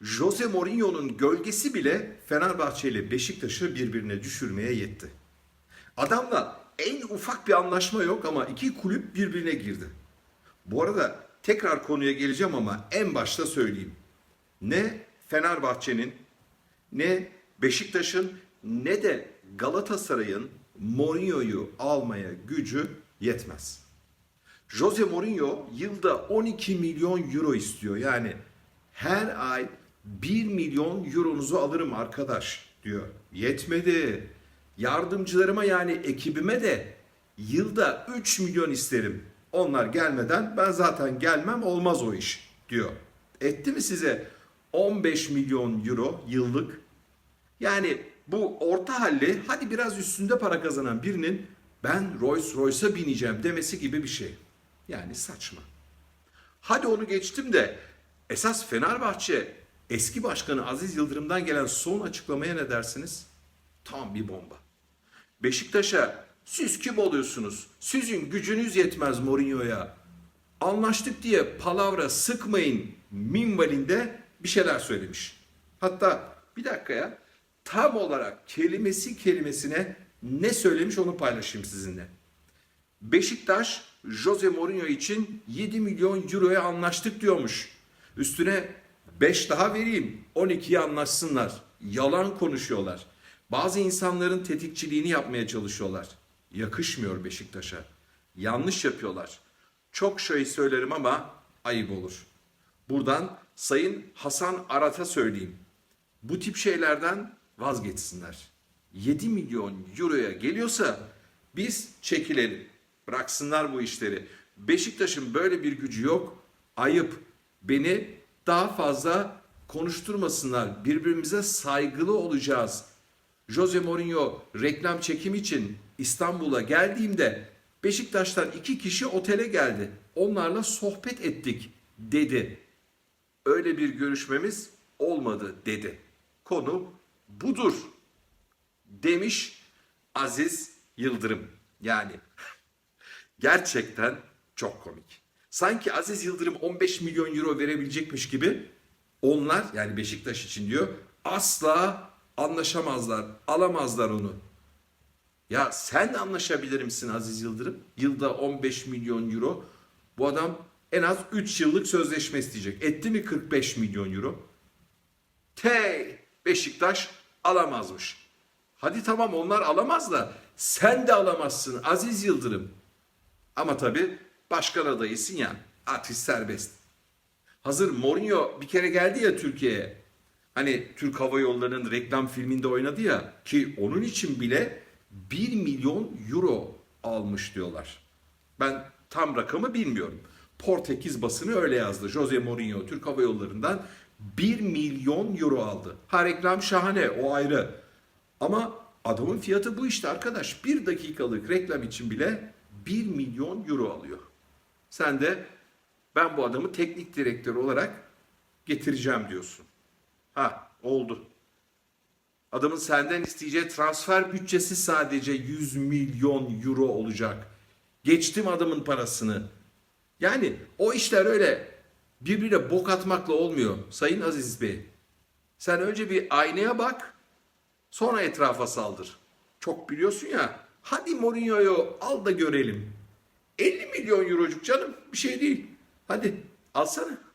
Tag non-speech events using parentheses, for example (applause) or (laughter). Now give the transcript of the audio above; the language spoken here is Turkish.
Jose Mourinho'nun gölgesi bile Fenerbahçe ile Beşiktaş'ı birbirine düşürmeye yetti. Adamla en ufak bir anlaşma yok ama iki kulüp birbirine girdi. Bu arada tekrar konuya geleceğim ama en başta söyleyeyim. Ne Fenerbahçe'nin ne Beşiktaş'ın ne de Galatasaray'ın Mourinho'yu almaya gücü yetmez. Jose Mourinho yılda 12 milyon euro istiyor. Yani her ay 1 milyon euronuzu alırım arkadaş diyor. Yetmedi. Yardımcılarıma yani ekibime de yılda 3 milyon isterim. Onlar gelmeden ben zaten gelmem olmaz o iş diyor. Etti mi size 15 milyon euro yıllık? Yani bu orta halli hadi biraz üstünde para kazanan birinin ben Rolls Royce'a bineceğim demesi gibi bir şey. Yani saçma. Hadi onu geçtim de esas Fenerbahçe eski başkanı Aziz Yıldırım'dan gelen son açıklamaya ne dersiniz? Tam bir bomba. Beşiktaş'a siz kim oluyorsunuz? Sizin gücünüz yetmez Mourinho'ya. Anlaştık diye palavra sıkmayın minvalinde bir şeyler söylemiş. Hatta bir dakika ya tam olarak kelimesi kelimesine ne söylemiş onu paylaşayım sizinle. Beşiktaş Jose Mourinho için 7 milyon euroya anlaştık diyormuş. Üstüne 5 daha vereyim 12'ye anlaşsınlar. Yalan konuşuyorlar. Bazı insanların tetikçiliğini yapmaya çalışıyorlar. Yakışmıyor Beşiktaş'a. Yanlış yapıyorlar. Çok şey söylerim ama ayıp olur. Buradan Sayın Hasan Arat'a söyleyeyim. Bu tip şeylerden vazgeçsinler. 7 milyon euroya geliyorsa biz çekilelim. Bıraksınlar bu işleri. Beşiktaş'ın böyle bir gücü yok. Ayıp. Beni daha fazla konuşturmasınlar. Birbirimize saygılı olacağız. Jose Mourinho reklam çekim için İstanbul'a geldiğimde Beşiktaş'tan iki kişi otele geldi. Onlarla sohbet ettik dedi. Öyle bir görüşmemiz olmadı dedi. Konu budur demiş Aziz Yıldırım. Yani (laughs) gerçekten çok komik. Sanki Aziz Yıldırım 15 milyon euro verebilecekmiş gibi onlar yani Beşiktaş için diyor asla anlaşamazlar, alamazlar onu. Ya sen anlaşabilir misin Aziz Yıldırım? Yılda 15 milyon euro. Bu adam en az 3 yıllık sözleşme isteyecek. Etti mi 45 milyon euro? Tey Beşiktaş alamazmış. Hadi tamam onlar alamaz da sen de alamazsın Aziz Yıldırım. Ama tabii başkan adayısın ya artık serbest. Hazır Mourinho bir kere geldi ya Türkiye'ye. Hani Türk Hava Yolları'nın reklam filminde oynadı ya ki onun için bile 1 milyon euro almış diyorlar. Ben tam rakamı bilmiyorum. Portekiz basını öyle yazdı. Jose Mourinho Türk Hava Yolları'ndan 1 milyon euro aldı. Ha reklam şahane o ayrı. Ama adamın fiyatı bu işte arkadaş. Bir dakikalık reklam için bile 1 milyon euro alıyor. Sen de ben bu adamı teknik direktör olarak getireceğim diyorsun. Ha oldu. Adamın senden isteyeceği transfer bütçesi sadece 100 milyon euro olacak. Geçtim adamın parasını. Yani o işler öyle birbirine bok atmakla olmuyor Sayın Aziz Bey. Sen önce bir aynaya bak, sonra etrafa saldır. Çok biliyorsun ya, hadi Mourinho'yu al da görelim. 50 milyon eurocuk canım, bir şey değil. Hadi alsana.